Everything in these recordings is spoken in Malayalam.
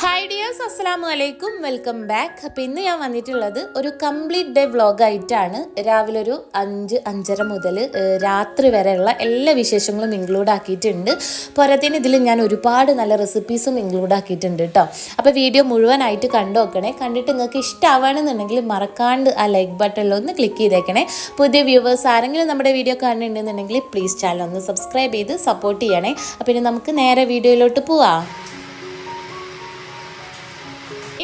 ഹായ് ഡിയേഴ്സ് അസ്സലാമു അലൈക്കും വെൽക്കം ബാക്ക് അപ്പം ഇന്ന് ഞാൻ വന്നിട്ടുള്ളത് ഒരു കംപ്ലീറ്റ് ഡേ വ്ളോഗായിട്ടാണ് രാവിലെ ഒരു അഞ്ച് അഞ്ചര മുതൽ രാത്രി വരെയുള്ള എല്ലാ വിശേഷങ്ങളും ഇൻക്ലൂഡ് ആക്കിയിട്ടുണ്ട്. പോരാത്തിന് ഇതിൽ ഞാൻ ഒരുപാട് നല്ല റെസിപ്പീസും ഇൻക്ലൂഡ് ആക്കിയിട്ടുണ്ട് കേട്ടോ അപ്പോൾ വീഡിയോ മുഴുവനായിട്ട് കണ്ടു നോക്കണേ കണ്ടിട്ട് നിങ്ങൾക്ക് ഇഷ്ടമാവണമെന്നുണ്ടെങ്കിൽ മറക്കാണ്ട് ആ ലൈക്ക് ബട്ടണിൽ ഒന്ന് ക്ലിക്ക് ചെയ്തേക്കണേ. പുതിയ വ്യൂവേഴ്സ് ആരെങ്കിലും നമ്മുടെ വീഡിയോ കാണുന്നുണ്ടെന്നുണ്ടെങ്കിൽ പ്ലീസ് ചാനൽ ഒന്ന് സബ്സ്ക്രൈബ് ചെയ്ത് സപ്പോർട്ട് ചെയ്യണേ. അപ്പം ഇനി നമുക്ക് നേരെ വീഡിയോയിലോട്ട് പോവാം.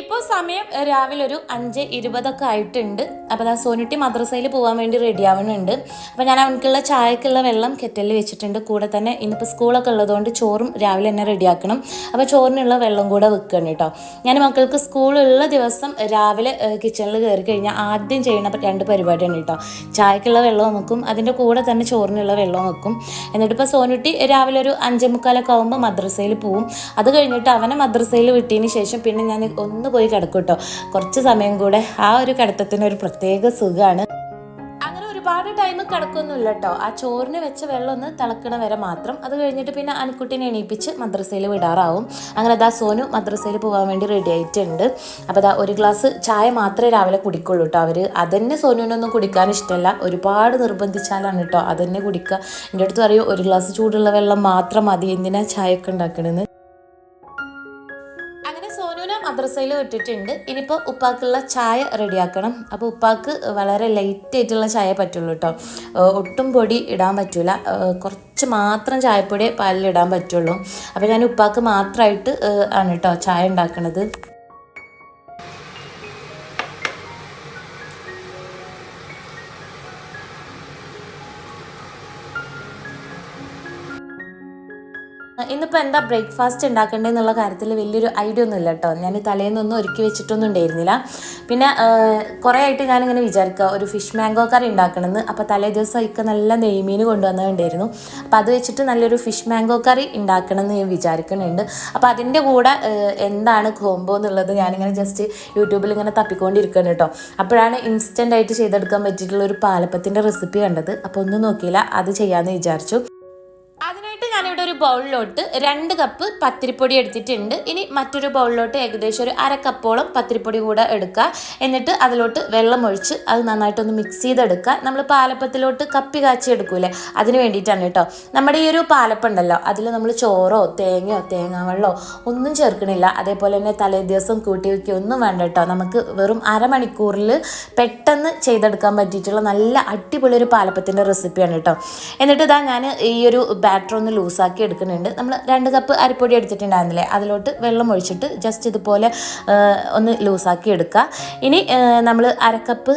ഇപ്പോൾ സമയം രാവിലെ ഒരു അഞ്ച് ഇരുപതൊക്കെ ആയിട്ടുണ്ട്. അപ്പോൾ ഞാൻ സോനുട്ടി മദ്രസയിൽ പോകാൻ വേണ്ടി റെഡി ആവുന്നുണ്ട് അപ്പോൾ ഞാൻ അവനക്കുള്ള ചായക്കുള്ള വെള്ളം കെറ്റലിൽ വെച്ചിട്ടുണ്ട്. കൂടെ തന്നെ ഇന്നിപ്പോൾ സ്കൂളൊക്കെ ഉള്ളതുകൊണ്ട് ചോറും രാവിലെ തന്നെ റെഡിയാക്കണം അപ്പോൾ ചോറിനുള്ള വെള്ളം കൂടെ വെക്കണം കേട്ടോ. ഞാൻ മക്കൾക്ക് സ്കൂളുള്ള ദിവസം രാവിലെ കിച്ചണിൽ കയറി കഴിഞ്ഞാൽ ആദ്യം ചെയ്യുന്ന രണ്ട് പരിപാടിയാണ് കേട്ടോ. ചായക്കുള്ള വെള്ളം വെക്കും. അതിന്റെ കൂടെ തന്നെ ചോറിനുള്ള വെള്ളം വെക്കും. എന്നിട്ട് ഇപ്പോൾ സോനുട്ടി രാവിലെ ഒരു അഞ്ചേ മുക്കാലൊക്കെ ആകുമ്പോൾ മദ്രസയിൽ പോവും. അത് കഴിഞ്ഞിട്ട് അവനെ മദ്രസയിൽ വിട്ടതിന് ശേഷം പിന്നെ ഞാൻ ഒന്ന് പോയി കിടക്കും കേട്ടോ കുറച്ച് സമയം കൂടെ ആ ഒരു കിടത്തത്തിന് ഒരു പ്രത്യേക സുഖമാണ് ഒരുപാട് ടൈം കിടക്കൊന്നുമില്ല കേട്ടോ ആ ചോറിന് വെച്ച വെള്ളം ഒന്ന് തിളക്കണ വരെ മാത്രം. അത് കഴിഞ്ഞിട്ട് പിന്നെ അനുക്കുട്ടിനെ എണീപ്പിച്ച് മദ്രസയിൽ വിടാറാവും. അങ്ങനെ അതാ സോനു മദ്രസയിൽ പോകാൻ വേണ്ടി റെഡി ആയിട്ടുണ്ട്. അപ്പോൾ അതാ ഒരു ഗ്ലാസ് ചായ മാത്രമേ രാവിലെ കുടിക്കുള്ളൂ കേട്ടോ അവർ അതന്നെ സോനുവിനൊന്നും കുടിക്കാൻ ഇഷ്ടമല്ല. ഒരുപാട് നിർബന്ധിച്ചാലാണ് കേട്ടോ അതന്നെ കുടിക്കുക എന്റെ അടുത്ത് പറയും ഒരു ഗ്ലാസ് ചൂടുള്ള വെള്ളം മാത്രം മതി. എന്തിനാ ചായ ഒക്കെ ഉണ്ടാക്കണമെന്ന് മദ്രസയിൽ വിട്ടിട്ടുണ്ട് ഇനിയിപ്പോൾ ഉപ്പാക്കുള്ള ചായ റെഡിയാക്കണം. അപ്പോൾ ഉപ്പാക്ക് വളരെ ലൈറ്റ് ആയിട്ടുള്ള ചായ പറ്റുള്ളൂ കേട്ടോ ഒട്ടും പൊടി ഇടാൻ പറ്റില്ല കുറച്ച് മാത്രം ചായപ്പൊടി പാലിൽ ഇടാൻ പറ്റുള്ളൂ. അപ്പോൾ ഞാൻ ഉപ്പാക്ക് മാത്രമായിട്ട് ആണ് കേട്ടോ ചായ ഉണ്ടാക്കണത്. ഇന്നിപ്പോൾ എന്താ ബ്രേക്ക്ഫാസ്റ്റ് ഉണ്ടാക്കേണ്ടതെന്നുള്ള കാര്യത്തിൽ വലിയൊരു ഐഡിയ ഒന്നും ഇല്ല കേട്ടോ. ഞാൻ തലേന്നൊന്നും ഒരുക്കി വെച്ചിട്ടൊന്നും ഉണ്ടായിരുന്നില്ല. പിന്നെ കുറേ ആയിട്ട് ഞാനിങ്ങനെ വിചാരിക്കുക ഒരു ഫിഷ് മാംഗോ കറി ഉണ്ടാക്കണമെന്ന്. അപ്പോൾ തലേ ദിവസം ഇക്ക നല്ല നെയ്മീൻ കൊണ്ടുവന്നിട്ടുണ്ടായിരുന്നു അപ്പോൾ അത് വെച്ചിട്ട് നല്ലൊരു ഫിഷ് മാംഗോ കറി ഉണ്ടാക്കണമെന്ന് ഞാൻ വിചാരിക്കുന്നുണ്ട്. അപ്പോൾ അതിന്റെ കൂടെ എന്താണ് കോംബോ എന്നുള്ളത് ഞാനിങ്ങനെ ജസ്റ്റ് യൂട്യൂബിൽ ഇങ്ങനെ തപ്പിക്കൊണ്ടിരിക്കുകയാണ് കേട്ടോ. അപ്പോഴാണ് ഇൻസ്റ്റന്റ് ആയിട്ട് ചെയ്തെടുക്കാൻ പറ്റിയിട്ടുള്ള ഒരു പാലപ്പത്തിന്റെ റെസിപ്പി കണ്ടത്. അപ്പോൾ ഒന്നും നോക്കിയില്ല അത് ചെയ്യാമെന്ന് വിചാരിച്ചു. അതിനായിട്ട് ഞാനിവിടെ ഒരു ബൗളിലോട്ട് രണ്ട് കപ്പ് പത്തിരിപ്പൊടി എടുത്തിട്ടുണ്ട്. ഇനി മറ്റൊരു ബൗളിലോട്ട് ഏകദേശം ഒരു അര കപ്പോളം പത്തിരിപ്പൊടി കൂടെ എടുക്കുക. എന്നിട്ട് അതിലോട്ട് വെള്ളം ഒഴിച്ച് അത് നന്നായിട്ടൊന്ന് മിക്സ് ചെയ്തെടുക്കുക. നമ്മൾ പാലപ്പത്തിലോട്ട് കപ്പി കാച്ചി എടുക്കൂലേ അതിന് വേണ്ടിയിട്ടാണ് കേട്ടോ. നമ്മുടെ ഈ ഒരു പാലപ്പുണ്ടല്ലോ അതിൽ നമ്മൾ ചോറോ തേങ്ങയോ തേങ്ങാവെള്ളമോ ഒന്നും ചേർക്കണില്ല. അതേപോലെ തന്നെ തലേ ദിവസം കൂട്ടി വയ്ക്കുക ഒന്നും വേണ്ട കേട്ടോ. നമുക്ക് വെറും അരമണിക്കൂറിൽ പെട്ടെന്ന് ചെയ്തെടുക്കാൻ പറ്റിയിട്ടുള്ള നല്ല അടിപൊളി ഒരു പാലപ്പത്തിന്റെ റെസിപ്പിയാണ് കേട്ടോ. എന്നിട്ട് ഇതാ ഞാൻ ഈ ഒരു ബാറ്റർ ഒന്ന് ലൂസാക്കി എടുക്കുന്നുണ്ട്. നമ്മൾ രണ്ട് കപ്പ് അരിപ്പൊടി എടുത്തിട്ടുണ്ടായിരുന്നില്ലേ? അതിലോട്ട് വെള്ളം ഒഴിച്ചിട്ട് ജസ്റ്റ് ഇതുപോലെ ഒന്ന് ലൂസാക്കി എടുക്കുക. ഇനി നമ്മൾ അരക്കപ്പ്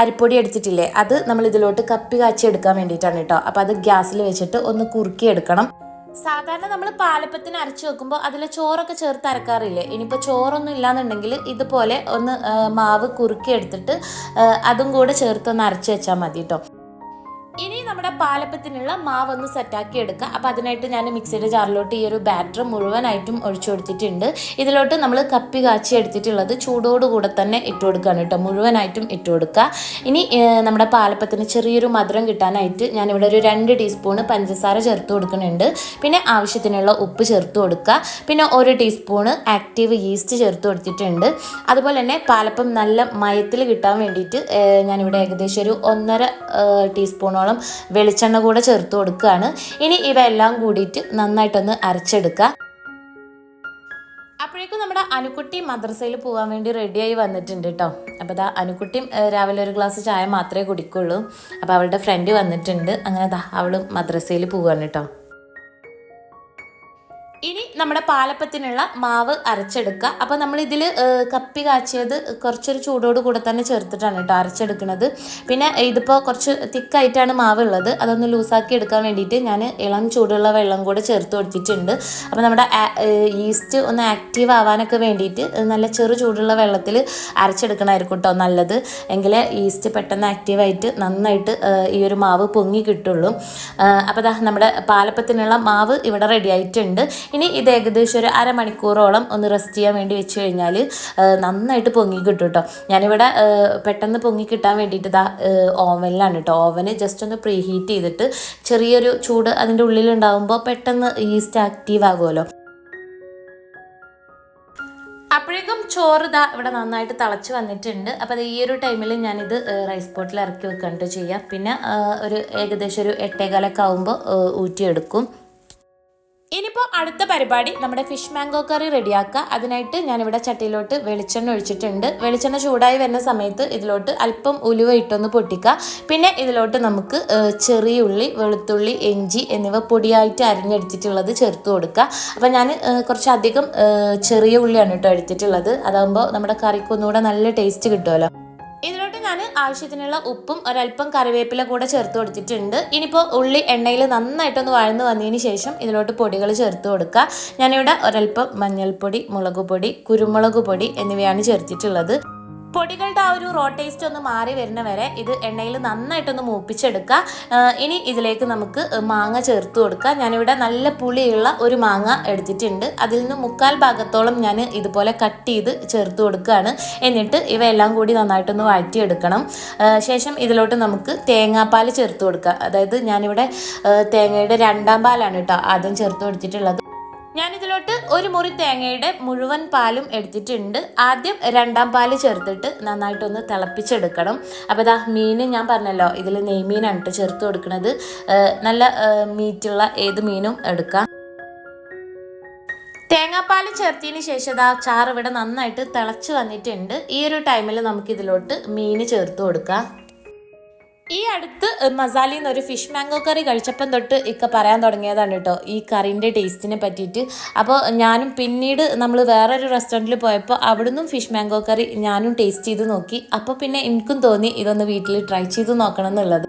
അരിപ്പൊടി എടുത്തിട്ടില്ലേ? അത് നമ്മൾ ഇതിലോട്ട് കപ്പി കാച്ചി എടുക്കാൻ വേണ്ടിയിട്ടാണ് കേട്ടോ. അപ്പോൾ അത് ഗ്യാസിൽ വെച്ചിട്ട് ഒന്ന് കുറുക്കി എടുക്കണം. സാധാരണ നമ്മൾ പാലപ്പത്തിന് അരച്ചു വെക്കുമ്പോൾ അതിൽ ചോറൊക്കെ ചേർത്ത് അരക്കാറില്ലേ? ഇനിയിപ്പോൾ ചോറൊന്നും ഇല്ലാന്നുണ്ടെങ്കിൽ ഇതുപോലെ ഒന്ന് മാവ് കുറുക്കി എടുത്തിട്ട് അതും കൂടെ ചേർത്തൊന്ന് അരച്ച് വെച്ചാൽ മതി കേട്ടോ. നമ്മുടെ പാലപ്പത്തിനുള്ള മാവ് ഒന്ന് സെറ്റാക്കി എടുക്കുക അപ്പോൾ അതിനായിട്ട് ഞാൻ മിക്സിയുടെ ജാറിലോട്ട് ഈ ഒരു ബാറ്റർ മുഴുവനായിട്ടും ഒഴിച്ചു കൊടുത്തിട്ടുണ്ട്. ഇതിലോട്ട് നമ്മൾ കപ്പി കാച്ചി എടുത്തിട്ടുള്ളത് ചൂടോടുകൂടെ തന്നെ ഇട്ട് കൊടുക്കുകയാണ് കേട്ടോ. മുഴുവനായിട്ടും ഇട്ട് കൊടുക്കുക. ഇനി നമ്മുടെ പാലപ്പത്തിന് ചെറിയൊരു മധുരം കിട്ടാനായിട്ട് ഞാനിവിടെ ഒരു രണ്ട് ടീസ്പൂൺ പഞ്ചസാര ചേർത്ത് കൊടുക്കുന്നുണ്ട്. പിന്നെ ആവശ്യത്തിനുള്ള ഉപ്പ് ചേർത്ത് കൊടുക്കുക. പിന്നെ ഒരു ടീസ്പൂൺ ആക്റ്റീവ് ഈസ്റ്റ് ചേർത്ത് കൊടുത്തിട്ടുണ്ട്. അതുപോലെ തന്നെ പാലപ്പം നല്ല മയത്തിൽ കിട്ടാൻ വേണ്ടിയിട്ട് ഞാനിവിടെ ഏകദേശം ഒരു ഒന്നര ടീസ്പൂണോളം വെളിച്ചെണ്ണ കൂടെ ചേർത്ത് കൊടുക്കുകയാണ് ഇനി ഇവയെല്ലാം കൂടിയിട്ട് നന്നായിട്ടൊന്ന് അരച്ചെടുക്കുക അപ്പോഴേക്കും നമ്മുടെ അനുക്കുട്ടി മദ്രസയിൽ പോകാൻ വേണ്ടി റെഡിയായി വന്നിട്ടുണ്ട് കേട്ടോ അപ്പോൾ ദാ അനുക്കുട്ടിയും രാവിലെ ഒരു ഗ്ലാസ് ചായ മാത്രമേ കുടിക്കുള്ളൂ. അപ്പോൾ അവളുടെ ഫ്രണ്ട് വന്നിട്ടുണ്ട്. അങ്ങനെ ദാ അവൾ മദ്രസയിൽ പോവാണ് കേട്ടോ ഇനി നമ്മുടെ പാലപ്പത്തിനുള്ള മാവ് അരച്ചെടുക്കുക. അപ്പോൾ നമ്മൾ ഇതിൽ കപ്പി കാച്ചിയത് കുറച്ചൊരു ചൂടോട് കൂടെ തന്നെ ചേർത്തിട്ടാണ് കേട്ടോ അരച്ചെടുക്കുന്നത് പിന്നെ ഇതിപ്പോൾ കുറച്ച് തിക്കായിട്ടാണ് മാവ് ഉള്ളത് അതൊന്ന് ലൂസാക്കി എടുക്കാൻ വേണ്ടിയിട്ട് ഞാൻ ഇളം ചൂടുള്ള വെള്ളം കൂടെ ചേർത്ത് കൊടുത്തിട്ടുണ്ട്. അപ്പോൾ നമ്മുടെ ഈസ്റ്റ് ഒന്ന് ആക്റ്റീവ് ആവാനൊക്കെ വേണ്ടിയിട്ട് നല്ല ചെറു ചൂടുള്ള വെള്ളത്തിൽ അരച്ചെടുക്കണമായിരിക്കും കേട്ടോ നല്ലത്. എങ്കിലേ ഈസ്റ്റ് പെട്ടെന്ന് ആക്റ്റീവായിട്ട് നന്നായിട്ട് ഈ ഒരു മാവ് പൊങ്ങി കിട്ടുള്ളൂ. അപ്പോൾ നമ്മുടെ പാലപ്പത്തിനുള്ള മാവ് ഇവിടെ റെഡി ആയിട്ടുണ്ട്. ഇനി ഇത് ഏകദേശം ഒരു അരമണിക്കൂറോളം ഒന്ന് റെസ്റ്റ് ചെയ്യാൻ വേണ്ടി വെച്ച് കഴിഞ്ഞാൽ നന്നായിട്ട് പൊങ്ങി കിട്ടും കേട്ടോ ഞാനിവിടെ പെട്ടെന്ന് പൊങ്ങി കിട്ടാൻ വേണ്ടിയിട്ട് ഇതാ ഓവനിലാണ് കേട്ടോ ഓവന് ജസ്റ്റ് ഒന്ന് പ്രീ ഹീറ്റ് ചെയ്തിട്ട് ചെറിയൊരു ചൂട് അതിന്റെ ഉള്ളിലുണ്ടാകുമ്പോൾ പെട്ടെന്ന് ഈസ്റ്റ് ആക്റ്റീവ് ആകുമല്ലോ. അപ്പോഴേക്കും ചോറ് ഇതാ ഇവിടെ നന്നായിട്ട് തിളച്ച് വന്നിട്ടുണ്ട്. അപ്പോൾ അത് ഈ ഒരു ടൈമിൽ ഞാനിത് റൈസ് പോട്ടിൽ ഇറക്കി വെക്കാണ്ട് ചെയ്യാം. പിന്നെ ഒരു ഏകദേശം ഒരു എട്ടേകാലൊക്കെ ആകുമ്പോൾ ഊറ്റിയെടുക്കും. ഇനിയിപ്പോൾ അടുത്ത പരിപാടി നമ്മുടെ ഫിഷ് മാംഗോ കറി റെഡിയാക്കുക. അതിനായിട്ട് ഞാനിവിടെ ചട്ടിയിലോട്ട് വെളിച്ചെണ്ണ ഒഴിച്ചിട്ടുണ്ട്. വെളിച്ചെണ്ണ ചൂടായി വരുന്ന സമയത്ത് ഇതിലോട്ട് അല്പം ഉലുവ ഇട്ടൊന്ന് പൊട്ടിക്കുക. പിന്നെ ഇതിലോട്ട് നമുക്ക് ചെറിയ ഉള്ളി വെളുത്തുള്ളി എഞ്ചി എന്നിവ പൊടിയായിട്ട് അരിഞ്ഞെടുത്തിട്ടുള്ളത് ചേർത്ത് കൊടുക്കുക. അപ്പോൾ ഞാൻ കുറച്ചധികം ചെറിയ ഉള്ളിയാണ് കേട്ടോ എടുത്തിട്ടുള്ളത്. അതാകുമ്പോൾ നമ്മുടെ കറിക്ക് ഒന്നുകൂടെ നല്ല ടേസ്റ്റ് കിട്ടുമല്ലോ. ഇതിലോട്ട് ഞാൻ ആവശ്യത്തിനുള്ള ഉപ്പും ഒരല്പം കറിവേപ്പില കൂടെ ചേർത്ത് കൊടുത്തിട്ടുണ്ട്. ഇനിയിപ്പോൾ ഉള്ളി എണ്ണയിൽ നന്നായിട്ടൊന്ന് വഴന്ന് വന്നതിന് ശേഷം ഇതിലോട്ട് പൊടികൾ ചേർത്ത് കൊടുക്കുക. ഞാനിവിടെ ഒരല്പം മഞ്ഞൾപ്പൊടി മുളക് പൊടി കുരുമുളക് പൊടി എന്നിവയാണ് ചേർത്തിട്ടുള്ളത്. പൊടികളുടെ ആ ഒരു റോ ടേസ്റ്റ് ഒന്ന് മാറി വരുന്ന വരെ ഇത് എണ്ണയിൽ നന്നായിട്ടൊന്ന് മൂപ്പിച്ചെടുക്കുക. ഇനി ഇതിലേക്ക് നമുക്ക് മാങ്ങ ചേർത്ത് കൊടുക്കുക. ഞാനിവിടെ നല്ല പുളിയുള്ള ഒരു മാങ്ങ എടുത്തിട്ടുണ്ട്. അതിൽ നിന്ന് മുക്കാൽ ഭാഗത്തോളം ഞാൻ ഇതുപോലെ കട്ട് ചെയ്ത് ചേർത്ത് കൊടുക്കുകയാണ്. എന്നിട്ട് ഇവയെല്ലാം കൂടി നന്നായിട്ടൊന്ന് വഴറ്റിയെടുക്കണം. ശേഷം ഇതിലോട്ട് നമുക്ക് തേങ്ങാപ്പാൽ ചേർത്ത് കൊടുക്കുക. അതായത് ഞാനിവിടെ തേങ്ങയുടെ രണ്ടാം പാലാണ് കേട്ടോ ആദ്യം ചേർത്ത് കൊടുത്തിട്ടുള്ളത്. ഞാനിതിലോട്ട് ഒരു മുറി തേങ്ങയുടെ മുഴുവൻ പാലും എടുത്തിട്ടുണ്ട്. ആദ്യം രണ്ടാം പാൽ ചേർത്തിട്ട് നന്നായിട്ടൊന്ന് തിളപ്പിച്ചെടുക്കണം. അപ്പോൾ ഇതാ മീൻ ഞാൻ പറഞ്ഞല്ലോ ഇതിൽ നെയ്മീനാണ് കേട്ടോ ചേർത്ത് കൊടുക്കുന്നത് നല്ല മീറ്റുള്ള ഏത് മീനും എടുക്കാം. തേങ്ങാപ്പാൽ ചേർത്തതിന് ശേഷം ഇതാ ചാറ് ഇവിടെ നന്നായിട്ട് തിളച്ച് വന്നിട്ടുണ്ട്. ഈ ഒരു ടൈമിൽ നമുക്കിതിലോട്ട് മീൻ ചേർത്ത് കൊടുക്കാം. ഈ അടുത്ത് മസാലയിൽ നിന്ന് ഒരു ഫിഷ് മാംഗോ കറി കഴിച്ചപ്പം തൊട്ട് ഇക്ക പറയാൻ തുടങ്ങിയതാണ് കേട്ടോ ഈ കറിന്റെ ടേസ്റ്റിനെ പറ്റിയിട്ട്. അപ്പോൾ ഞാനും പിന്നീട് നമ്മൾ വേറൊരു റെസ്റ്റോറന്റിൽ പോയപ്പോൾ അവിടുന്നും ഫിഷ് മാംഗോ കറി ഞാനും ടേസ്റ്റ് ചെയ്ത് നോക്കി. അപ്പോൾ പിന്നെ എനിക്കും തോന്നി ഇതൊന്ന് വീട്ടിൽ ട്രൈ ചെയ്ത് നോക്കണം എന്നുള്ളത്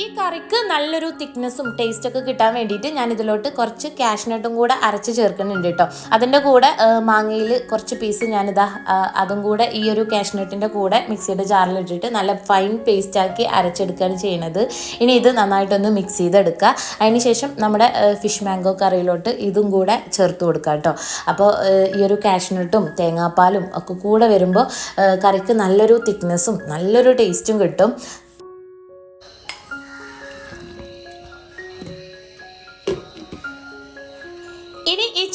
ഈ കറിക്ക് നല്ലൊരു തിക്നെസ്സും ടേസ്റ്റൊക്കെ കിട്ടാൻ വേണ്ടിയിട്ട് ഞാൻ ഇതിലോട്ട് കുറച്ച് കാഷ്നട്ടും കൂടെ അരച്ച് ചേർക്കുന്നുണ്ട് കേട്ടോ. അതിന്റെ കൂടെ മാങ്ങയിൽ കുറച്ച് പീസ് ഞാനിതാ അതും കൂടെ ഈ ഒരു കാഷ്നട്ടിന്റെ കൂടെ മിക്സിയുടെ ജാറിലിട്ടിട്ട് നല്ല ഫൈൻ പേസ്റ്റാക്കി അരച്ചെടുക്കുകയാണ് ചെയ്യുന്നത് ഇനി ഇത് നന്നായിട്ടൊന്ന് മിക്സ് ചെയ്തെടുക്കുക. അതിനുശേഷം നമ്മുടെ ഫിഷ് മാംഗോ കറിയിലോട്ട് ഇതും കൂടെ ചേർത്ത് കൊടുക്കുക കേട്ടോ. അപ്പോൾ ഈ ഒരു കാഷ്നട്ടും തേങ്ങാപ്പാലും ഒക്കെ കൂടെ വരുമ്പോൾ കറിക്ക് നല്ലൊരു തിക്നെസ്സും നല്ലൊരു ടേസ്റ്റും കിട്ടും.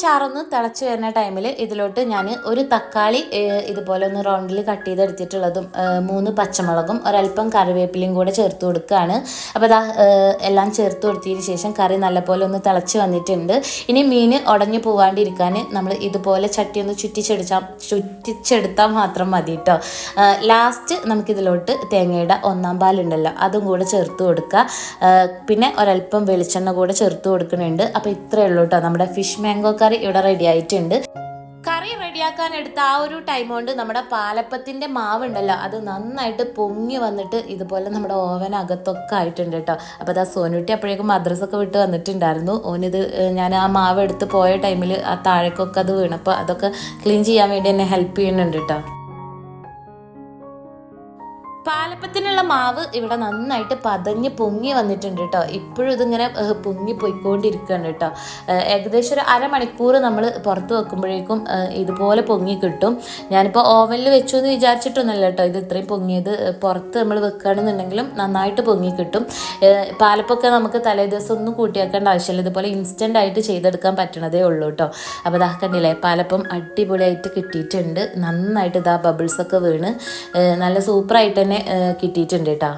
ചാറൊന്ന് തിളച്ച് വരുന്ന ടൈമിൽ ഇതിലോട്ട് ഞാൻ ഒരു തക്കാളി ഇതുപോലെ ഒന്ന് റൗണ്ടിൽ കട്ട് ചെയ്തെടുത്തിട്ടുള്ളതും മൂന്ന് പച്ചമുളകും ഒരല്പം കറിവേപ്പിലയും കൂടെ ചേർത്ത് കൊടുക്കുകയാണ് അപ്പോൾ അതാ എല്ലാം ചേർത്ത് കൊടുത്തതിന് ശേഷം കറി നല്ലപോലെ ഒന്ന് തിളച്ച് വന്നിട്ടുണ്ട്. ഇനി മീൻ ഉടഞ്ഞു പോവാണ്ടിരിക്കാൻ നമ്മൾ ഇതുപോലെ ചട്ടി ഒന്ന് ചുറ്റിച്ചെടുച്ചാൽ ചുറ്റിച്ചെടുത്താൽ മാത്രം മതി കേട്ടോ ലാസ്റ്റ് നമുക്കിതിലോട്ട് തേങ്ങയുടെ ഒന്നാം പാലുണ്ടല്ലോ അതും കൂടെ ചേർത്ത് കൊടുക്കുക പിന്നെ ഒരല്പം വെളിച്ചെണ്ണ കൂടെ ചേർത്ത് കൊടുക്കുന്നുണ്ട്. അപ്പോൾ ഇത്രയേ ഉള്ളൂ കേട്ടോ നമ്മുടെ ഫിഷ് മാംഗോ കറി. ഇവിടെ റെഡി ആയിട്ടുണ്ട്. കറി റെഡിയാക്കാൻ എടുത്ത ആ ഒരു ടൈം കൊണ്ട് നമ്മുടെ പാലപ്പത്തിന്റെ മാവ് ഉണ്ടല്ലോ അത് നന്നായിട്ട് പൊങ്ങി വന്നിട്ട് ഇതുപോലെ നമ്മുടെ ഓവൻ അകത്തൊക്കെ ആയിട്ടുണ്ട് കേട്ടോ അപ്പോൾ അതാ സോനുട്ടി അപ്പോഴേക്കും മദ്രസൊക്കെ വിട്ട് വന്നിട്ടുണ്ടായിരുന്നു. ഓനിത് ഞാൻ ആ മാവ് എടുത്ത് പോയ ടൈമിൽ ആ താഴേക്കൊക്കെ അത് വീണപ്പോൾ അതൊക്കെ ക്ലീൻ ചെയ്യാൻ വേണ്ടി എന്നെ ഹെൽപ്പ് ചെയ്യുന്നുണ്ട് കേട്ടോ പാലപ്പത്തിനുള്ള മാവ് ഇവിടെ നന്നായിട്ട് പതഞ്ഞ് പൊങ്ങി വന്നിട്ടുണ്ട് കേട്ടോ. ഇപ്പോഴും ഇതിങ്ങനെ പൊങ്ങി പോയിക്കൊണ്ടിരിക്കുകയാണ് കേട്ടോ. ഏകദേശം ഒരു അരമണിക്കൂർ നമ്മൾ പുറത്ത് വെക്കുമ്പോഴേക്കും ഇതുപോലെ പൊങ്ങി കിട്ടും. ഞാനിപ്പോൾ ഓവനിൽ വെച്ചു എന്ന് വിചാരിച്ചിട്ടൊന്നുമല്ല കേട്ടോ ഇത് ഇത്രയും പൊങ്ങിയത്. പുറത്ത് നമ്മൾ വെക്കുകയാണെന്നുണ്ടെങ്കിലും നന്നായിട്ട് പൊങ്ങി കിട്ടും. പാലപ്പൊക്കെ നമുക്ക് തലേ ദിവസം ഒന്നും കൂട്ടിയാക്കേണ്ട ആവശ്യമില്ല. ഇതുപോലെ ഇൻസ്റ്റന്റ് ആയിട്ട് ചെയ്തെടുക്കാൻ പറ്റണതേ ഉള്ളൂ കേട്ടോ. അപ്പോൾ ഇതാ കണ്ടില്ലേ പാലപ്പം അടിപൊളിയായിട്ട് കിട്ടിയിട്ടുണ്ട്. നന്നായിട്ട് ഇതാ ബബിൾസൊക്കെ വീണ്. നല്ല സൂപ്പറായിട്ട് തന്നെ ഏഹ് കിട്ടിയിട്ടുണ്ട് കേട്ടോ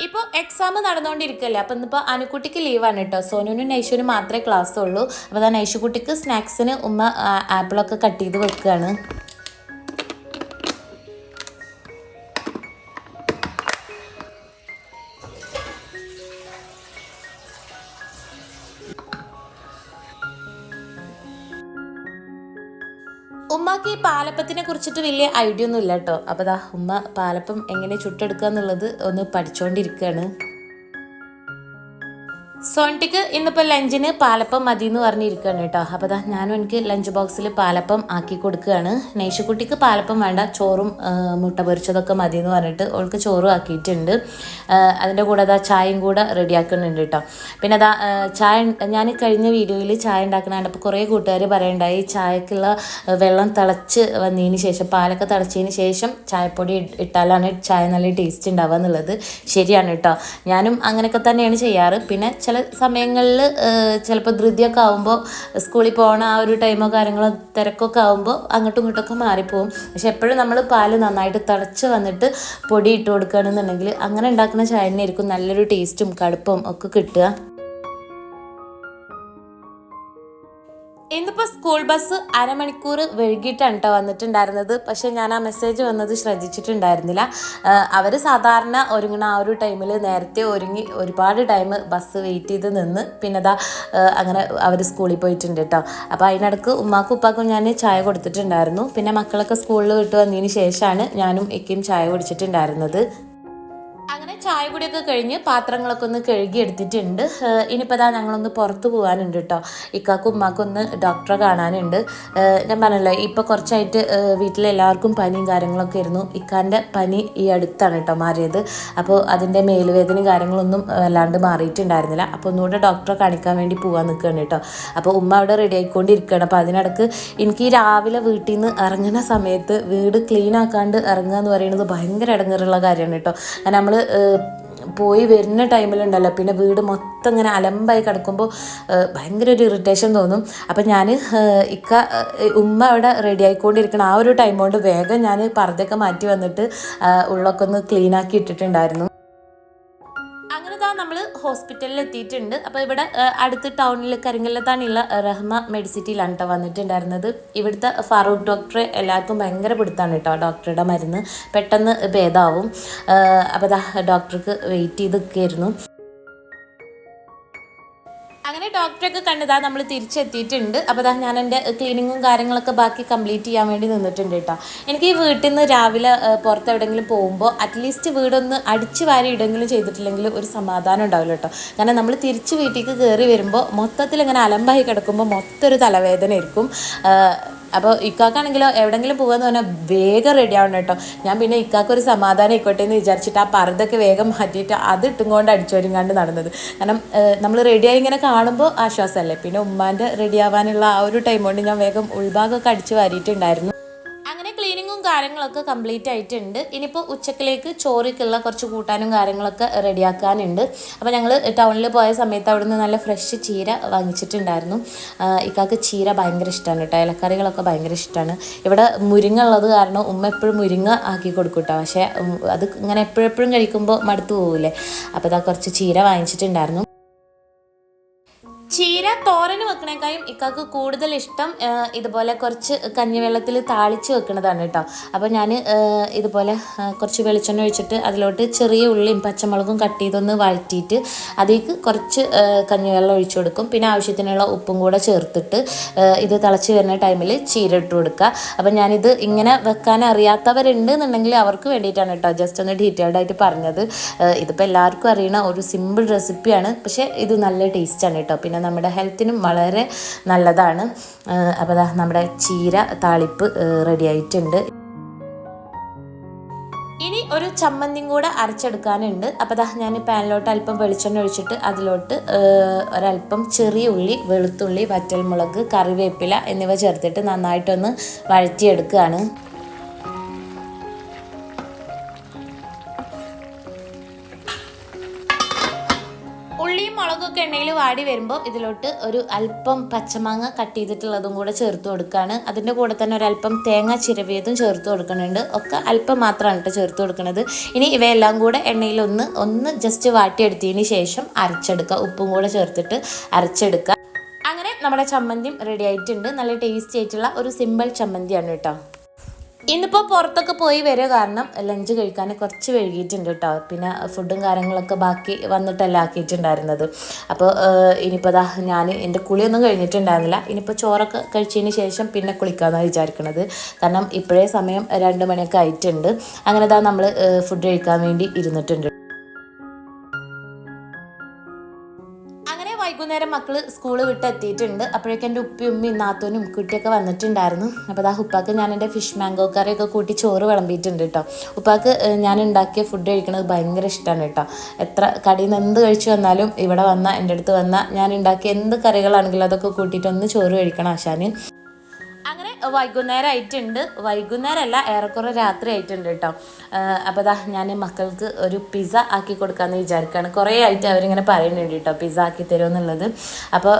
ഇപ്പോൾ എക്സാം നടന്നുകൊണ്ടിരിക്കുകയല്ലേ അപ്പോൾ ഇന്നിപ്പോൾ അനുക്കുട്ടിക്ക് ലീവാണ് കേട്ടോ സോനുവിനും നൈഷുവിനും മാത്രമേ ക്ലാസ് ഉള്ളൂ. അപ്പോൾ അതാ നൈഷുക്കുട്ടിക്ക് സ്നാക്സിന് ഉമ്മ ആ, ആപ്പിളൊക്കെ കട്ട് ചെയ്ത് വെക്കുകയാണ് പാലപ്പത്തിനെ കുറിച്ചിട്ട് വലിയ ഐഡിയ ഒന്നും ഇല്ല കേട്ടോ. അപ്പോൾ ദാ ഉമ്മ പാലപ്പം എങ്ങനെ ചുട്ടെടുക്കുക എന്നുള്ളത് ഒന്ന് പഠിച്ചുകൊണ്ടിരിക്കുകയാണ് സോൺട്ടിക്ക് ഇന്നിപ്പോൾ ലഞ്ചിന് പാലപ്പം മതി എന്ന് പറഞ്ഞിരിക്കുകയാണ് കേട്ടോ. അപ്പോൾ ദാ ഞാനും എനിക്ക് ലഞ്ച് ബോക്സിൽ പാലപ്പം ആക്കി കൊടുക്കുകയാണ്. നൈഷുക്കുട്ടിക്ക് പാലപ്പം വേണ്ട ചോറും മുട്ട പൊരിച്ചതൊക്കെ മതി എന്ന് പറഞ്ഞിട്ട് ഓൾക്ക് ചോറും ആക്കിയിട്ടുണ്ട്. അതിന്റെ കൂടെ അതാ ചായയും കൂടെ റെഡിയാക്കുന്നുണ്ട് കേട്ടോ. പിന്നെ അതാ ചായ ഞാൻ കഴിഞ്ഞ വീഡിയോയിൽ ചായ ഉണ്ടാക്കുന്നതാണ് കണ്ടപ്പോൾ കുറേ കൂട്ടുകാർ പറയണ്ടായി ചായക്കുള്ള വെള്ളം തിളച്ച് വന്നതിന് ശേഷം പാലൊക്കെ തിളച്ചതിന് ശേഷം ചായപ്പൊടി ഇട്ട് ഇട്ടാലാണ് ചായ നല്ല ടേസ്റ്റ് ഉണ്ടാവുക എന്നുള്ളത് ശരിയാണ് കേട്ടോ. ഞാനും അങ്ങനെയൊക്കെ തന്നെയാണ് ചെയ്യാറ്. പിന്നെ ചില സമയങ്ങളിൽ ചിലപ്പോൾ ധൃതിയൊക്കെ ആകുമ്പോൾ സ്കൂളിൽ പോകണ ആ ഒരു ടൈമോ കാര്യങ്ങളോ തിരക്കൊക്കെ ആകുമ്പോൾ അങ്ങോട്ടും ഇങ്ങോട്ടൊക്കെ മാറിപ്പോവും. പക്ഷെ എപ്പോഴും നമ്മൾ പാൽ നന്നായിട്ട് തിളച്ച് വന്നിട്ട് പൊടി ഇട്ട് കൊടുക്കുകയാണെന്നുണ്ടെങ്കിൽ അങ്ങനെ ഉണ്ടാക്കുന്ന ചായ തന്നെ ആയിരിക്കും നല്ലൊരു ടേസ്റ്റും കടുപ്പും ഒക്കെ കിട്ടുക. ഇന്നിപ്പോൾ സ്കൂൾ ബസ് അരമണിക്കൂർ വൈകിട്ടാണ് കേട്ടോ വന്നിട്ടുണ്ടായിരുന്നത്. പക്ഷേ ഞാൻ ആ മെസ്സേജ് വന്നത് ശ്രദ്ധിച്ചിട്ടുണ്ടായിരുന്നില്ല. അവർ സാധാരണ ഒരുങ്ങണ ആ ഒരു ടൈമിൽ നേരത്തെ ഒരുങ്ങി ഒരുപാട് ടൈം ബസ് വെയിറ്റ് ചെയ്ത് നിന്ന് പിന്നെ അതാ അങ്ങനെ അവർ സ്കൂളിൽ പോയിട്ടുണ്ട് കേട്ടോ അപ്പോൾ അതിനിടക്ക് ഉമ്മാക്കും ഉപ്പാക്കും ഞാൻ ചായ കൊടുത്തിട്ടുണ്ടായിരുന്നു. പിന്നെ മക്കളൊക്കെ സ്കൂളിൽ വിട്ട് വന്നതിന് ശേഷമാണ് ഞാനും ഇക്കയും ചായ കുടിച്ചിട്ടുണ്ടായിരുന്നത്. ചായ കുടിയൊക്കെ കഴിഞ്ഞ് പാത്രങ്ങളൊക്കെ ഒന്ന് കഴുകി എടുത്തിട്ടുണ്ട് ഇനിയിപ്പോൾ ഇതാ ഞങ്ങളൊന്ന് പുറത്ത് പോകാനുണ്ട് കേട്ടോ ഇക്കാക്കും ഉമ്മാക്കും ഒന്ന് ഡോക്ടറെ കാണാനുണ്ട്. ഞാൻ പറഞ്ഞല്ലോ ഇപ്പോൾ കുറച്ചായിട്ട് വീട്ടിലെല്ലാവർക്കും പനിയും കാര്യങ്ങളൊക്കെ ആയിരുന്നു. ഇക്കാന്റെ പനി ഈ അടുത്താണ് കേട്ടോ മാറിയത്. അപ്പോൾ അതിന്റെ മേലുവേദനയും കാര്യങ്ങളൊന്നും വല്ലാണ്ട് മാറിയിട്ടുണ്ടായിരുന്നില്ല. അപ്പോൾ ഒന്നുകൂടെ ഡോക്ടറെ കാണിക്കാൻ വേണ്ടി പോകാൻ നിൽക്കുകയാണ് കേട്ടോ അപ്പോൾ ഉമ്മ അവിടെ റെഡി ആയിക്കൊണ്ടിരിക്കുകയാണ്. അപ്പോൾ അതിനിടക്ക് എനിക്ക് രാവിലെ വീട്ടിൽ നിന്ന് ഇറങ്ങുന്ന സമയത്ത് വീട് ക്ലീൻ ആക്കാണ്ട് ഇറങ്ങുക എന്ന് പറയുന്നത് ഭയങ്കര ഇടങ്ങേറുള്ള കാര്യമാണ് കേട്ടോ നമ്മൾ പോയി വരുന്ന ടൈമിലുണ്ടല്ലോ. പിന്നെ വീട് മൊത്തം ഇങ്ങനെ അലമ്പായി കിടക്കുമ്പോൾ ഭയങ്കര ഒരു ഇറിറ്റേഷൻ തോന്നും. അപ്പം ഞാൻ ഇക്ക ഉമ്മ അവിടെ റെഡി ആയിക്കൊണ്ടിരിക്കണം. ആ ഒരു ടൈം കൊണ്ട് വേഗം ഞാൻ പർദ്ദയൊക്കെ മാറ്റി വന്നിട്ട് ഉള്ളൊക്കെ ഒന്ന് ക്ലീൻ ആക്കി ഇട്ടിട്ടുണ്ടായിരുന്നു. അങ്ങനെ താ നമ്മൾ ഹോസ്പിറ്റലിൽ എത്തിയിട്ടുണ്ട് അപ്പോൾ ഇവിടെ അടുത്ത ടൗണിൽ കരിങ്കല്ലത്താണുള്ള റഹ്മ മെഡിസിറ്റിയിലാണ് കേട്ടോ വന്നിട്ടുണ്ടായിരുന്നത്. ഇവിടുത്തെ ഫാറൂഖ് ഡോക്ടറെ എല്ലാവർക്കും ഭയങ്കര പിടുത്താണ് കേട്ടോ ഡോക്ടറുടെ മരുന്ന്. പെട്ടെന്ന് ഭേദമാവും അപ്പോൾ ഡോക്ടർക്ക് വെയിറ്റ് ചെയ്ത് നിൽക്കുകയായിരുന്നു. അങ്ങനെ ഡോക്ടറൊക്കെ കണ്ടതാ നമ്മൾ തിരിച്ചെത്തിയിട്ടുണ്ട്. അപ്പോൾ ദാ ഞാൻ എന്റെ ക്ലീനിങ്ങും കാര്യങ്ങളൊക്കെ ബാക്കി കംപ്ലീറ്റ് ചെയ്യാൻ വേണ്ടി നിന്നിട്ടുണ്ട് കേട്ടോ. എനിക്ക് ഈ വീട്ടിൽ നിന്ന് രാവിലെ പുറത്ത് എവിടെയെങ്കിലും പോകുമ്പോൾ അറ്റ്ലീസ്റ്റ് വീടൊന്ന് അടിച്ച് വാരി ഇടെങ്കിലും ചെയ്തിട്ടില്ലെങ്കിൽ ഒരു സമാധാനം ഉണ്ടാവില്ല കേട്ടോ. കാരണം നമ്മൾ തിരിച്ച് വീട്ടിലേക്ക് കയറി വരുമ്പോൾ മൊത്തത്തിൽ ഇങ്ങനെ അലമ്പായി കിടക്കുമ്പോൾ മൊത്തം ഒരു തലവേദന ആയിരിക്കും അപ്പോൾ ഇക്കാക്കാണെങ്കിലോ എവിടെങ്കിലും പോകാന്ന് പറഞ്ഞാൽ വേഗം റെഡി ആവണം കേട്ടോ. ഞാൻ പിന്നെ ഇക്കാക്ക് ഒരു സമാധാനം ആയിക്കോട്ടെ എന്ന് വിചാരിച്ചിട്ട് ആ പർദ്ദൊക്കെ വേഗം മാറ്റിയിട്ട് അത് ഇട്ടും കൊണ്ട് നടന്നത്. കാരണം നമ്മൾ റെഡിയായി ഇങ്ങനെ കാണുമ്പോൾ ആശ്വാസമല്ലേ? പിന്നെ ഉമ്മാന്റെ റെഡി ആവാനുള്ള ആ ഒരു ടൈം കൊണ്ട് ഞാൻ വേഗം ഉൾഭാഗമൊക്കെ അടിച്ച് വാരിയിട്ടുണ്ടായിരുന്നു. കാര്യങ്ങളൊക്കെ കംപ്ലീറ്റ് ആയിട്ടുണ്ട്. ഇനിയിപ്പോൾ ഉച്ചക്കിലേക്ക് ചോറിക്കുള്ള കുറച്ച് കൂട്ടാനും കാര്യങ്ങളൊക്കെ റെഡിയാക്കാനുണ്ട്. അപ്പോൾ ഞങ്ങൾ ടൗണിൽ പോയ സമയത്ത് അവിടുന്ന് നല്ല ഫ്രഷ് ചീര വാങ്ങിച്ചിട്ടുണ്ടായിരുന്നു. ഇക്കാൾക്ക് ചീര ഭയങ്കര ഇഷ്ടമാണ് കേട്ടോ ഇലക്കറികളൊക്കെ ഭയങ്കര ഇഷ്ടമാണ് ഇവിടെ മുരിങ്ങ ഉള്ളത് കാരണം ഉമ്മ എപ്പോഴും മുരിങ്ങ ആക്കി കൊടുക്കും കേട്ടോ പക്ഷേ അത് ഇങ്ങനെ എപ്പോഴെപ്പോഴും കഴിക്കുമ്പോൾ മടുത്തു പോകില്ലേ അപ്പോൾ ഇതാ കുറച്ച് ചീര വാങ്ങിച്ചിട്ടുണ്ടായിരുന്നു. ചീര തോരൻ വെക്കണേക്കായും ഇക്കാക്ക് കൂടുതൽ ഇഷ്ടം ഇതുപോലെ കുറച്ച് കഞ്ഞിവെള്ളത്തിൽ താളിച്ച് വെക്കുന്നതാണ് കേട്ടോ. അപ്പോൾ ഞാൻ ഇതുപോലെ കുറച്ച് വെളിച്ചെണ്ണ ഒഴിച്ചിട്ട് അതിലോട്ട് ചെറിയ ഉള്ളിയും പച്ചമുളകും കട്ട് ചെയ്തൊന്ന് വഴറ്റിയിട്ട് അതിലേക്ക് കുറച്ച് കഞ്ഞിവെള്ളം ഒഴിച്ചു കൊടുക്കും. പിന്നെ ആവശ്യത്തിനുള്ള ഉപ്പും കൂടെ ചേർത്തിട്ട് ഇത് തിളച്ച് വരുന്ന ടൈമിൽ ചീര ഇട്ട് കൊടുക്കുക. അപ്പോൾ ഞാനിത് ഇങ്ങനെ വെക്കാൻ അറിയാത്തവരുണ്ട് എന്നുണ്ടെങ്കിൽ അവർക്ക് വേണ്ടിയിട്ടാണ് കേട്ടോ ജസ്റ്റ് ഒന്ന് ഡീറ്റെയിൽഡ് ആയിട്ട് പറഞ്ഞത്. ഇതിപ്പോൾ എല്ലാവർക്കും അറിയണ ഒരു സിമ്പിൾ റെസിപ്പിയാണ്. പക്ഷേ ഇത് നല്ല ടേസ്റ്റാണ് കേട്ടോ. പിന്നെ നമ്മുടെ ഹെൽത്തിനും വളരെ നല്ലതാണ്. അപ്പോൾ നമ്മുടെ ചീര താളിപ്പ് റെഡി ആയിട്ടുണ്ട്. ഇനി ഒരു ചമ്മന്തിയും കൂടെ അരച്ചെടുക്കാനുണ്ട്. അപ്പോൾ ദാ ഞാൻ പാനിലോട്ട് അല്പം വെളിച്ചെണ്ണ ഒഴിച്ചിട്ട് അതിലോട്ട് ഒരല്പം ചെറിയ ഉള്ളി വെളുത്തുള്ളി വറ്റൽമുളക് കറിവേപ്പില എന്നിവ ചേർത്തിട്ട് നന്നായിട്ടൊന്ന് വഴറ്റിയെടുക്കുകയാണ്. വാടി വരുമ്പോൾ ഇതിലോട്ട് ഒരു അല്പം പച്ചമാങ്ങ കട്ട് ചെയ്തിട്ടുള്ളതും കൂടെ ചേർത്ത് കൊടുക്കുകയാണ് അതിന്റെ കൂടെ തന്നെ ഒരു അല്പം തേങ്ങ ചിരവിയതും ചേർത്ത് കൊടുക്കുന്നുണ്ട്. ഒക്കെ അല്പം മാത്രമാണ് കേട്ടോ ചേർത്ത് കൊടുക്കുന്നത്. ഇനി ഇവയെല്ലാം കൂടെ എണ്ണയിൽ ഒന്ന് ഒന്ന് ജസ്റ്റ് വാട്ടിയെടുത്തതിന് ശേഷം അരച്ചെടുക്കുക. ഉപ്പും കൂടെ ചേർത്തിട്ട് അരച്ചെടുക്കുക. അങ്ങനെ നമ്മുടെ ചമ്മന്തിയും റെഡി ആയിട്ടുണ്ട്. നല്ല ടേസ്റ്റി ആയിട്ടുള്ള ഒരു സിമ്പിൾ ചമ്മന്തിയാണ് കേട്ടോ. ഇന്നിപ്പോൾ പുറത്തൊക്കെ പോയി വരിക കാരണം ലഞ്ച് കഴിക്കാൻ കുറച്ച് വൈകിയിട്ടുണ്ട് കേട്ടോ. പിന്നെ ഫുഡും കാര്യങ്ങളൊക്കെ ബാക്കി വന്നിട്ടല്ല ആക്കിയിട്ടുണ്ടായിരുന്നത്. അപ്പോൾ ഇനിയിപ്പോൾ ദാ ഞാൻ എന്റെ കുളിയൊന്നും കഴിഞ്ഞിട്ടുണ്ടായിരുന്നില്ല. ഇനിയിപ്പോൾ ചോറൊക്കെ കഴിച്ചതിന് ശേഷം പിന്നെ കുളിക്കാമെന്നാണ് വിചാരിക്കുന്നത് കാരണം ഇപ്പോഴേ സമയം രണ്ട് മണിയൊക്കെ ആയിട്ടുണ്ട്. അങ്ങനെ ദാ നമ്മൾ ഫുഡ് കഴിക്കാൻ വേണ്ടി ഇരുന്നിട്ടുണ്ട്. വൈകുന്നേരം മക്കൾ സ്കൂൾ വിട്ട് എത്തിയിട്ടുണ്ട്. അപ്പോഴേക്കും എന്റെ ഉപ്പയും ഉമ്മയും നാത്തോനും കുട്ടിയൊക്കെ വന്നിട്ടുണ്ടായിരുന്നു. അപ്പോൾ ആ ഉപ്പാക്ക് ഞാൻ എന്റെ ഫിഷ് മാംഗോ കറിയൊക്കെ കൂട്ടി ചോറ് വിളമ്പിയിട്ടുണ്ട് കേട്ടോ ഉപ്പാക്ക് ഞാൻ ഉണ്ടാക്കിയ ഫുഡ് കഴിക്കുന്നത് ഭയങ്കര ഇഷ്ടമാണ് കേട്ടോ എത്ര കടിയിൽ നിന്ന് എന്ത് കഴിച്ചു വന്നാലും ഇവിടെ വന്ന എന്റെ അടുത്ത് വന്ന ഞാൻ ഉണ്ടാക്കിയ എന്ത് കറികളാണെങ്കിലും അതൊക്കെ കൂട്ടിയിട്ട് ഒന്ന് ചോറ് കഴിക്കണം ആശാന്. വൈകുന്നേരം ആയിട്ടുണ്ട് വൈകുന്നേരമല്ല ഏറെക്കുറെ രാത്രി ആയിട്ടുണ്ട് കേട്ടോ അപ്പോൾ ദാ ഞാൻ മക്കൾക്ക് ഒരു പിസ്സ ആക്കി കൊടുക്കാമെന്ന് വിചാരിക്കുകയാണ് കുറേ ആയിട്ട് അവരിങ്ങനെ പറയുന്നുണ്ട് കേട്ടോ പിസ്സ ആക്കി തരുമെന്നുള്ളത്. അപ്പോൾ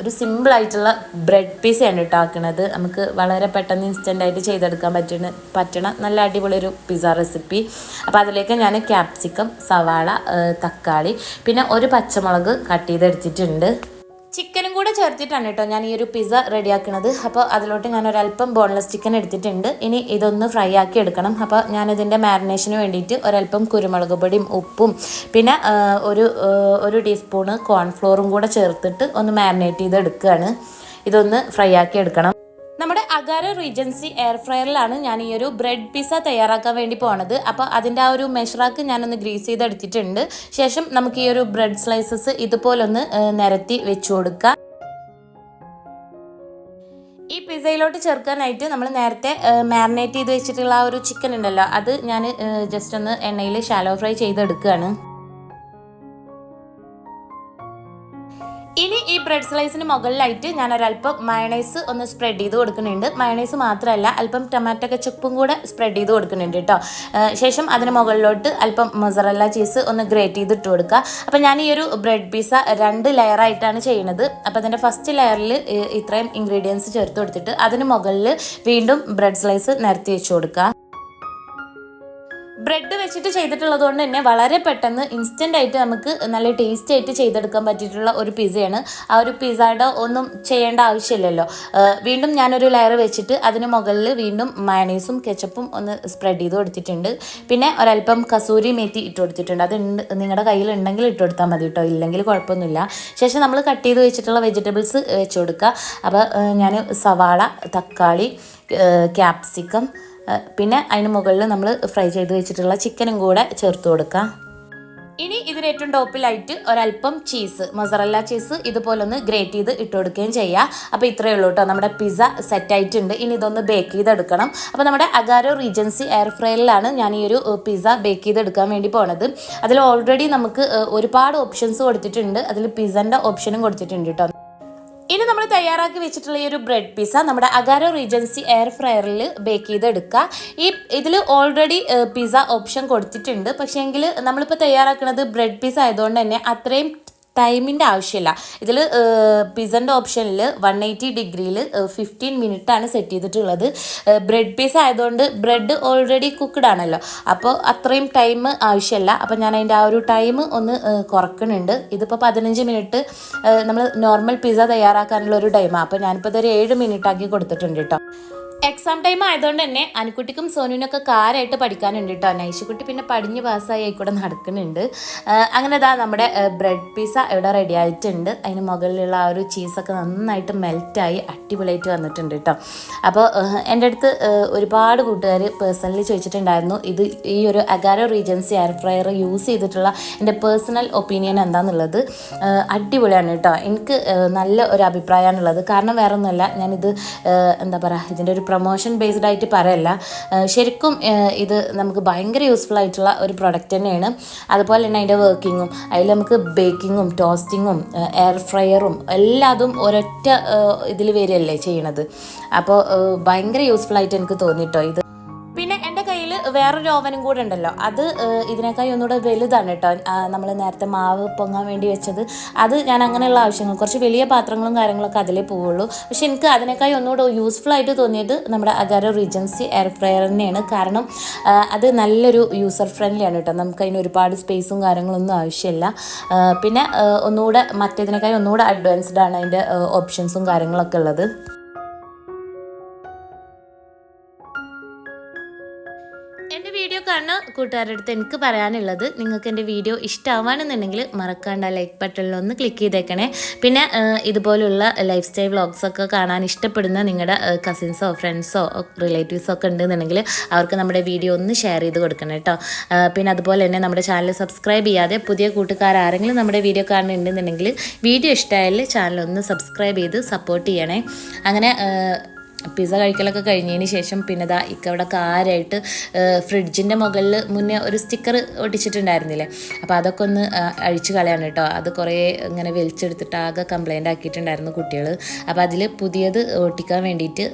ഒരു സിമ്പിൾ ആയിട്ടുള്ള ബ്രെഡ് പിസ്സയാണ് കേട്ടോ ആക്കുന്നത് നമുക്ക് വളരെ പെട്ടെന്ന് ഇൻസ്റ്റന്റ് ആയിട്ട് ചെയ്തെടുക്കാൻ പറ്റുന്ന പറ്റണ നല്ല അടിപൊളി ഒരു പിസ്സ റെസിപ്പി അപ്പോൾ അതിലേക്ക് ഞാൻ ക്യാപ്സിക്കം സവാള തക്കാളി പിന്നെ ഒരു പച്ചമുളക് കട്ട് ചെയ്തെടുത്തിട്ടുണ്ട്. ചിക്കനും കൂടെ ചേർത്തിട്ടാണ് കേട്ടോ ഞാൻ ഈ ഒരു പിസ്സ റെഡിയാക്കുന്നത് അപ്പോൾ അതിലോട്ട് ഞാൻ ഒരല്പം ബോൺലെസ് ചിക്കൻ എടുത്തിട്ടുണ്ട്. ഇനി ഇതൊന്ന് ഫ്രൈ ആക്കി എടുക്കണം. അപ്പോൾ ഞാനിതിന്റെ മാരിനേഷന് വേണ്ടിയിട്ട് ഒരല്പം കുരുമുളക് പൊടിയും ഉപ്പും പിന്നെ ഒരു ഒരു ടീസ്പൂണ് കോൺഫ്ലോറും കൂടെ ചേർത്തിട്ട് ഒന്ന് മാരിനേറ്റ് ചെയ്ത് എടുക്കുകയാണ് ഇതൊന്ന് ഫ്രൈ ആക്കി എടുക്കണം. നമ്മുടെ അഗാര റീജൻസി എയർ ഫ്രയറിലാണ് ഞാൻ ഈ ഒരു ബ്രെഡ് പിസ്സ തയ്യാറാക്കാൻ വേണ്ടി പോണത്. അപ്പോൾ അതിന്റെ ആ ഒരു മെഷറാക്ക് ഞാനൊന്ന് ഗ്രീസ് ചെയ്തെടുത്തിട്ടുണ്ട്. ശേഷം നമുക്ക് ഈ ഒരു ബ്രെഡ് സ്ലൈസസ് ഇതുപോലൊന്ന് നിരത്തി വെച്ചു കൊടുക്കാം. ഈ പിസയിലോട്ട് ചേർക്കാനായിട്ട് നമ്മൾ നേരത്തെ മാരിനേറ്റ് ചെയ്ത് വെച്ചിട്ടുള്ള ആ ഒരു ചിക്കൻ ഉണ്ടല്ലോ അത് ഞാൻ ജസ്റ്റ് ഒന്ന് എണ്ണയിൽ ഷാലോ ഫ്രൈ ചെയ്തെടുക്കുകയാണ് ഇനി ഈ ബ്രെഡ് സ്ലൈസിന് മുകളിലായിട്ട് ഞാൻ ഒരല്പം മയണൈസ് ഒന്ന് സ്പ്രെഡ് ചെയ്ത് കൊടുക്കുന്നുണ്ട്. മയണൈസ് മാത്രമല്ല അല്പം ടൊമാറ്റോ കച്ചപ്പും കൂടെ സ്പ്രെഡ് ചെയ്ത് കൊടുക്കുന്നുണ്ട് കേട്ടോ. ശേഷം അതിന് മുകളിലോട്ട് അല്പം മൊസറല്ല ചീസ് ഒന്ന് ഗ്രേറ്റ് ചെയ്ത് ഇട്ട് കൊടുക്കുക. അപ്പോൾ ഞാൻ ഈ ഒരു ബ്രെഡ് പിസ്സ രണ്ട് ലെയറായിട്ടാണ് ചെയ്യുന്നത്. അപ്പോൾ അതിന്റെ ഫസ്റ്റ് ലെയറിൽ ഇത്രയും ഇൻഗ്രീഡിയൻസ് ചേർത്ത് കൊടുത്തിട്ട് അതിന് മുകളിൽ വീണ്ടും ബ്രെഡ് സ്ലൈസ് നിരത്തി വെച്ച് കൊടുക്കുക. ബ്രെഡ് വെച്ചിട്ട് ചെയ്തിട്ടുള്ളത് കൊണ്ട് തന്നെ വളരെ പെട്ടെന്ന് ഇൻസ്റ്റന്റ് ആയിട്ട് നമുക്ക് നല്ല ടേസ്റ്റി ആയിട്ട് ചെയ്തെടുക്കാൻ പറ്റിയിട്ടുള്ള ഒരു പിസയാണ് ആ ഒരു പിസയുടെ ഒന്നും ചെയ്യേണ്ട ആവശ്യമില്ലല്ലോ. വീണ്ടും ഞാനൊരു ലെയർ വെച്ചിട്ട് അതിന് മുകളിൽ വീണ്ടും മയണീസും കെച്ചപ്പും ഒന്ന് സ്പ്രെഡ് ചെയ്ത് കൊടുത്തിട്ടുണ്ട്. പിന്നെ ഒരല്പം കസൂരി മേത്തി ഇട്ട് കൊടുത്തിട്ടുണ്ട്. അത് നിങ്ങളുടെ കയ്യിൽ ഉണ്ടെങ്കിൽ ഇട്ട് കൊടുത്താൽ മതി കേട്ടോ ഇല്ലെങ്കിൽ കുഴപ്പമൊന്നുമില്ല ശേഷം നമ്മൾ കട്ട് ചെയ്ത് വെച്ചിട്ടുള്ള വെജിറ്റബിൾസ് വെച്ച് കൊടുക്കുക അപ്പോൾ ഞാൻ സവാള തക്കാളി ക്യാപ്സിക്കം പിന്നെ അതിന് മുകളിൽ നമ്മൾ ഫ്രൈ ചെയ്ത് വെച്ചിട്ടുള്ള ചിക്കനും കൂടെ ചേർത്ത് കൊടുക്കാം. ഇനി ഇതിന് ഏറ്റവും ടോപ്പിലായിട്ട് ഒരല്പം ചീസ് മൊസറല്ല ചീസ് ഇതുപോലെ ഒന്ന് ഗ്രേറ്റ് ചെയ്ത് ഇട്ട് കൊടുക്കുകയും ചെയ്യുക അപ്പോൾ ഇത്രയേ ഉള്ളൂ കേട്ടോ. നമ്മുടെ പിസ്സ സെറ്റ് ആയിട്ടുണ്ട്. ഇനി ഇതൊന്ന് ബേക്ക് ചെയ്തെടുക്കണം. അപ്പോൾ നമ്മുടെ അഗാരോ റീജൻസി എയർ ഫ്രയറിലാണ് ഞാൻ ഈ ഒരു പിസ്സ ബേക്ക് ചെയ്തെടുക്കാൻ വേണ്ടി പോണത്. അതിൽ ഓൾറെഡി നമുക്ക് ഒരുപാട് ഓപ്ഷൻസ് കൊടുത്തിട്ടുണ്ട്. അതിൽ പിസ്സന്റെ ഓപ്ഷനും കൊടുത്തിട്ടുണ്ട് കേട്ടോ. ഇനി നമ്മൾ തയ്യാറാക്കി വെച്ചിട്ടുള്ള ഈ ഒരു ബ്രെഡ് പിസ്സ നമ്മുടെ അഗാരോ റീജൻസി എയർ ഫ്രയറിൽ ബേക്ക് ചെയ്തെടുക്കുക ഈ ഇതിൽ ഓൾറെഡി പിസ്സ ഓപ്ഷൻ കൊടുത്തിട്ടുണ്ട്. പക്ഷേ എങ്കിൽ നമ്മളിപ്പോൾ തയ്യാറാക്കുന്നത് ബ്രെഡ് പിസ്സ ആയതുകൊണ്ട് തന്നെ അത്രയും ടൈമിന്റെ ആവശ്യമില്ല. ഇതിൽ പിസന്റെ ഓപ്ഷനിൽ വൺ എയ്റ്റി ഡിഗ്രിയിൽ ഫിഫ്റ്റീൻ മിനിറ്റ് ആണ് സെറ്റ് ചെയ്തിട്ടുള്ളത്. ബ്രെഡ് പീസ് ആയതുകൊണ്ട് ബ്രെഡ് ഓൾറെഡി കുക്ക്ഡ് ആണല്ലോ. അപ്പോൾ അത്രയും ടൈം ആവശ്യമില്ല. അപ്പോൾ ഞാൻ അതിന്റെ ആ ഒരു ടൈം ഒന്ന് കുറക്കുന്നുണ്ട്. ഇതിപ്പോൾ പതിനഞ്ച് മിനിറ്റ് നമ്മൾ നോർമൽ പിസ്സ തയ്യാറാക്കാനുള്ള ഒരു ടൈമാണ് അപ്പോൾ ഞാനിപ്പോൾ ഇതൊരു ഏഴ് മിനിറ്റ് ആക്കി കൊടുത്തിട്ടുണ്ട് കേട്ടോ. എക്സാം ടൈം ആയതുകൊണ്ട് തന്നെ അനുക്കുട്ടിക്കും സോനുവിനൊക്കെ കാരായിട്ട് പഠിക്കാനുണ്ട് കേട്ടോ നൈശുക്കുട്ടി പിന്നെ പടിഞ്ഞ് പാസ്സായി ആയിക്കൂടെ നടക്കുന്നുണ്ട്. അങ്ങനെ ഇതാ നമ്മുടെ ബ്രെഡ് പിസ ഇവിടെ റെഡി ആയിട്ടുണ്ട്. അതിന് മുകളിലുള്ള ആ ഒരു ചീസൊക്കെ നന്നായിട്ട് മെൽറ്റായി അടിപൊളിയായിട്ട് വന്നിട്ടുണ്ട് കേട്ടോ അപ്പോൾ എന്റെ അടുത്ത് ഒരുപാട് കൂട്ടുകാർ പേഴ്സണലി ചോദിച്ചിട്ടുണ്ടായിരുന്നു ഇത് ഈ ഒരു Agaro Regency air fryer use ചെയ്തിട്ടുള്ള എന്റെ പേഴ്സണൽ ഒപ്പീനിയൻ എന്താണെന്നുള്ളത് അടിപൊളിയാണ് കേട്ടോ എനിക്ക് നല്ല ഒരു അഭിപ്രായമാണുള്ളത്. കാരണം വേറെ ഒന്നുമല്ല ഞാനിത് എന്താ പറയുക ഇതിന്റെ ഒരു പ്രൊമോഷൻ ബേസ്ഡ് ആയിട്ട് പറയല്ല. ശരിക്കും ഇത് നമുക്ക് ഭയങ്കര യൂസ്ഫുൾ ആയിട്ടുള്ള ഒരു പ്രൊഡക്റ്റ് തന്നെയാണ്. അതുപോലെ തന്നെ അതിന്റെ വർക്കിങ്ങും അതിൽ നമുക്ക് ബേക്കിങ്ങും ടോസ്റ്റിങ്ങും എയർ ഫ്രയറും എല്ലാതും ഒരൊറ്റ ഇതിൽ വരികയല്ലേ ചെയ്യണത്. അപ്പോൾ ഭയങ്കര യൂസ്ഫുൾ ആയിട്ട് എനിക്ക് തോന്നിയിട്ടോ ഇത്. വേറൊരു ഓവനും കൂടെ ഉണ്ടല്ലോ. അത് ഇതിനേക്കാൾ ഒന്നുകൂടെ വലുതാണ് കേട്ടോ നമ്മൾ നേരത്തെ മാവ് പൊങ്ങാൻ വേണ്ടി വെച്ചത്. അത് ഞാൻ അങ്ങനെയുള്ള ആവശ്യങ്ങൾ കുറച്ച് വലിയ പാത്രങ്ങളും കാര്യങ്ങളൊക്കെ അതിലേ പോവുള്ളൂ. പക്ഷെ എനിക്ക് അതിനേക്കായി ഒന്നുകൂടെ യൂസ്ഫുൾ ആയിട്ട് തോന്നിയത് നമ്മുടെ അഗാരോ റീജൻസി എയർ ഫ്രയർ തന്നെയാണ്. കാരണം അത് നല്ലൊരു യൂസർ ഫ്രണ്ട്ലി ആണ് കേട്ടോ നമുക്ക് അതിന് ഒരുപാട് സ്പേസും കാര്യങ്ങളൊന്നും ആവശ്യമില്ല. പിന്നെ ഒന്നുകൂടെ മറ്റേതിനേക്കായി ഒന്നുകൂടെ അഡ്വാൻസ്ഡ് ആണ് അതിന്റെ ഓപ്ഷൻസും കാര്യങ്ങളൊക്കെ ഉള്ളത്. വീഡിയോ കൂട്ടുകാരുടെ അടുത്ത് എനിക്ക് പറയാനുള്ളത്. നിങ്ങൾക്ക് എന്റെ വീഡിയോ ഇഷ്ടമാവാണെന്നുണ്ടെങ്കിൽ മറക്കാണ്ട് ആ ലൈക്ക് ബട്ടണിൽ ഒന്ന് ക്ലിക്ക് ചെയ്തേക്കണേ. പിന്നെ ഇതുപോലുള്ള ലൈഫ് സ്റ്റൈൽ വ്ളോഗ്സ് ഒക്കെ കാണാൻ ഇഷ്ടപ്പെടുന്ന നിങ്ങളുടെ കസിൻസോ ഫ്രണ്ട്സോ റിലേറ്റീവ്സോ ഒക്കെ ഉണ്ടെന്നുണ്ടെങ്കിൽ അവർക്ക് നമ്മുടെ വീഡിയോ ഒന്ന് ഷെയർ ചെയ്ത് കൊടുക്കണം കേട്ടോ. പിന്നെ അതുപോലെ തന്നെ നമ്മുടെ ചാനൽ സബ്സ്ക്രൈബ് ചെയ്യാതെ പുതിയ കൂട്ടുകാർ ആരെങ്കിലും നമ്മുടെ വീഡിയോ കാണുന്നുണ്ടെന്നുണ്ടെങ്കിൽ വീഡിയോ ഇഷ്ടമായാൽ ചാനൽ ഒന്ന് സബ്സ്ക്രൈബ് ചെയ്ത് സപ്പോർട്ട് ചെയ്യണേ. അങ്ങനെ പിസ്സ കഴിക്കലൊക്കെ കഴിഞ്ഞതിന് ശേഷം പിന്നെ ദാ ഇക്കവിടെ കാരായിട്ട് ഫ്രിഡ്ജിന്റെ മുകളിൽ മുന്നേ ഒരു സ്റ്റിക്കർ ഒട്ടിച്ചിട്ടുണ്ടായിരുന്നില്ലേ? അപ്പോൾ അതൊക്കെ ഒന്ന് അഴിച്ചു കളയാണ് കേട്ടോ. അത് കുറേ ഇങ്ങനെ വലിച്ചെടുത്തിട്ട് ആകെ കംപ്ലൈന്റ് ആക്കിയിട്ടുണ്ടായിരുന്നു കുട്ടികൾ അപ്പോൾ അതിൽ പുതിയത് ഒട്ടിക്കാൻ വേണ്ടിയിട്ട്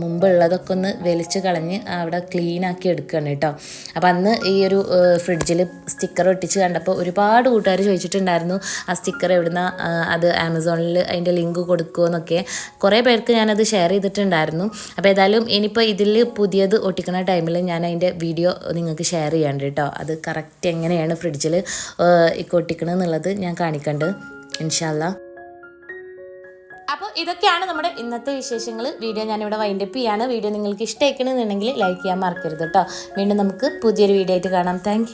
മുമ്പുള്ളതൊക്കെ ഒന്ന് വലിച്ച് കളഞ്ഞ് അവിടെ ക്ലീൻ ആക്കി എടുക്കുകയാണ് കേട്ടോ. അപ്പം അന്ന് ഈ ഒരു ഫ്രിഡ്ജിൽ സ്റ്റിക്കർ ഒട്ടിച്ച് കണ്ടപ്പോൾ ഒരുപാട് കൂട്ടുകാർ ചോദിച്ചിട്ടുണ്ടായിരുന്നു ആ സ്റ്റിക്കർ എവിടുന്ന? അത് ആമസോണിൽ അതിന്റെ ലിങ്ക് കൊടുക്കുമോ എന്നൊക്കെ. കുറേ പേർക്ക് ഞാനത് ഷെയർ ചെയ്തിട്ടുണ്ടായിരുന്നു. അപ്പോൾ ഏതായാലും ഇനിയിപ്പോൾ ഇതിൽ പുതിയത് ഒട്ടിക്കുന്ന ടൈമിൽ ഞാൻ അതിന്റെ വീഡിയോ നിങ്ങൾക്ക് ഷെയർ ചെയ്യാണ്ട് കേട്ടോ. അത് കറക്റ്റ് എങ്ങനെയാണ് ഫ്രിഡ്ജിൽ ഇക്കൊട്ടിക്കണമെന്നുള്ളത് ഞാൻ കാണിക്കണ്ട്. ഇൻഷാല്ല അപ്പോൾ ഇതൊക്കെയാണ് നമ്മുടെ ഇന്നത്തെ വിശേഷങ്ങൾ. വീഡിയോ ഞാനിവിടെ വൈൻഡപ്പ് ചെയ്യാണ്. വീഡിയോ നിങ്ങൾക്ക് ഇഷ്ടമായിക്കണമെന്നുണ്ടെങ്കിൽ ലൈക്ക് ചെയ്യാൻ മറക്കരുത് കേട്ടോ. വീണ്ടും നമുക്ക് പുതിയൊരു വീഡിയോ ആയിട്ട് കാണാം. താങ്ക്